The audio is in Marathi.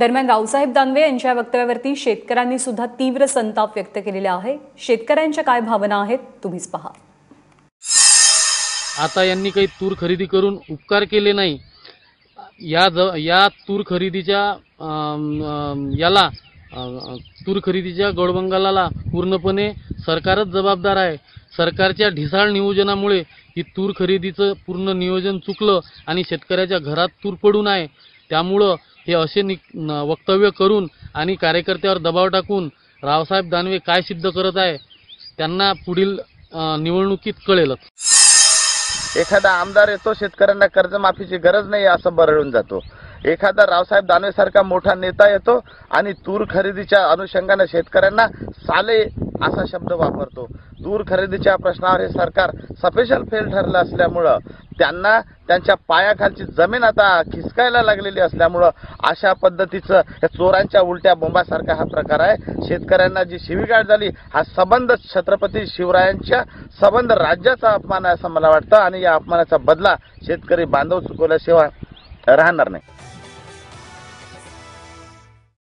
दरम्यान रावसाहेब दानवे यांच्या वक्तव्यावरती शेतकऱ्यांनी सुद्धा तीव्र संताप व्यक्त केलेला आहे. शेतकऱ्यांच्या काय भावना आहेत तुम्हीच पहा. आता यांनी काही तूर खरेदी करून उपकार केले नाही. या ज या तूर खरेदीच्या याला तूर खरेदीच्या गौडबंगालाला पूर्णपणे सरकारच जबाबदार आहे. सरकारच्या ढिसाळ नियोजनामुळे ही तूर खरेदीचं पूर्ण नियोजन चुकलं आणि शेतकऱ्याच्या घरात तूर पडून आहे. त्यामुळं हे असे नि वक्तव्य करून आणि कार्यकर्त्यावर दबाव टाकून रावसाहेब दानवे काय सिद्ध करत आहे त्यांना पुढील निवडणुकीत कळेलच. एखादा आमदार येतो शेतकऱ्यांना कर्जमाफीची गरज नाही असं बरळून जातो. एखादा रावसाहेब दानवेसारखा मोठा नेता येतो आणि तूर खरेदीच्या अनुषंगाने शेतकऱ्यांना साले असा शब्द वापरतो. दूर खरेदीच्या प्रश्नावर हे सरकार सफेशल फेल ठरलं असल्यामुळं त्यांना त्यांच्या पायाखालची जमीन आता खिसकायला लागलेली असल्यामुळं अशा पद्धतीचं या चोरांच्या उलट्या बोंबासारखा हा प्रकार आहे. शेतकऱ्यांना जी शिवीगाळ झाली हा संबंध छत्रपती शिवरायांच्या संबंध राज्याचा अपमान आहे असं मला वाटतं आणि या अपमानाचा बदला शेतकरी बांधव चुकवल्याशिवाय राहणार नाही.